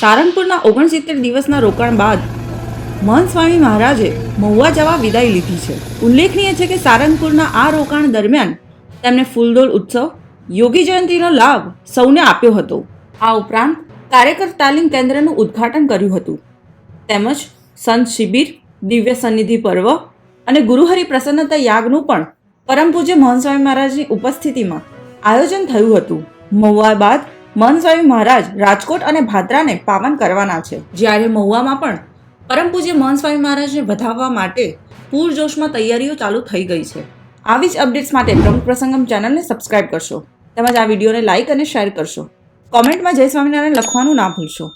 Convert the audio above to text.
સારંગપુરના ઓગણસિત્તેર દિવસના રોકાણ બાદ મહંત સ્વામી મહારાજે મહુવા જવા વિદાય લીધી છે. ઉલ્લેખનીય છે કે સારંગપુરના આ રોકાણ દરમિયાન તેમણે ફૂલદોલ ઉત્સવ, યોગી જયંતિનો લાભ સૌને આપ્યો હતો. આ ઉપરાંત કાર્યકર તાલીમ કેન્દ્રનું ઉદ્ઘાટન કર્યું હતું. તેમજ સંત શિબિર, દિવ્ય સન્નિધિ પર્વ અને ગુરુહરિ પ્રસન્નતા યાગનું પણ પરમ પૂજ્ય મહંત સ્વામી મહારાજની ઉપસ્થિતિમાં આયોજન થયું હતું. મહુવા બાદ મહંત સ્વામી મહારાજ રાજકોટ અને ભાદરાને પાવન કરવાના છે. જ્યારે મહુવામાં પણ પરમ પૂજ્ય મહંતસ્વામી મહારાજને વધાવવા માટે પૂરજોશમાં તૈયારીઓ ચાલુ થઈ ગઈ છે. આવી જ અપડેટ્સ માટે પ્રમુખ પ્રસંગમ ચેનલને સબસ્ક્રાઇબ કરશો. તેમજ આ વિડીયોને લાઇક અને શેર કરશો. કોમેન્ટમાં જય સ્વામિનારાયણ લખવાનું ના ભૂલશો.